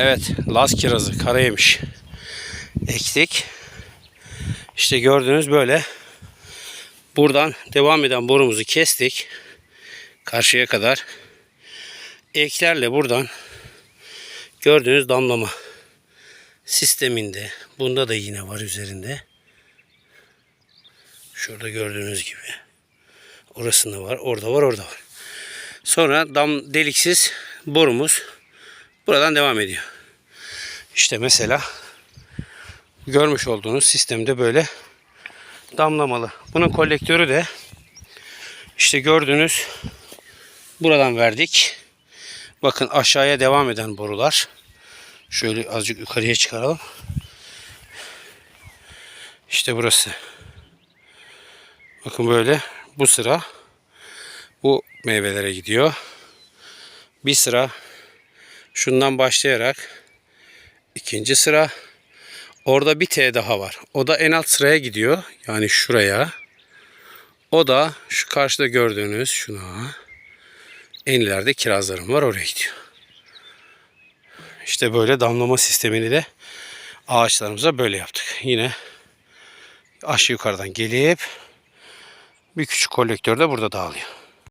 Evet, Laz kirazı, karayemiş. Ektik. İşte gördüğünüz böyle. Buradan devam eden borumuzu kestik. Karşıya kadar. Eklerle buradan gördüğünüz damlama sisteminde. Bunda da yine var üzerinde. Şurada gördüğünüz gibi. Orasında var, orada var, orada var. Sonra dam deliksiz borumuz buradan devam ediyor. İşte mesela görmüş olduğunuz sistemde böyle damlamalı. Bunun kolektörü de işte gördüğünüz buradan verdik. Bakın aşağıya devam eden borular. Şöyle azıcık yukarıya çıkaralım. İşte burası. Bakın böyle bu sıra bu meyvelere gidiyor. Bir sıra şundan başlayarak ikinci sıra orada bir T daha var. O da en alt sıraya gidiyor. Yani şuraya. O da şu karşıda gördüğünüz şuna. En ileride kirazlarım var oraya gidiyor. İşte böyle damlama sistemini de ağaçlarımıza böyle yaptık. Yine aşağı yukarıdan gelip bir küçük kolektör de burada dağılıyor.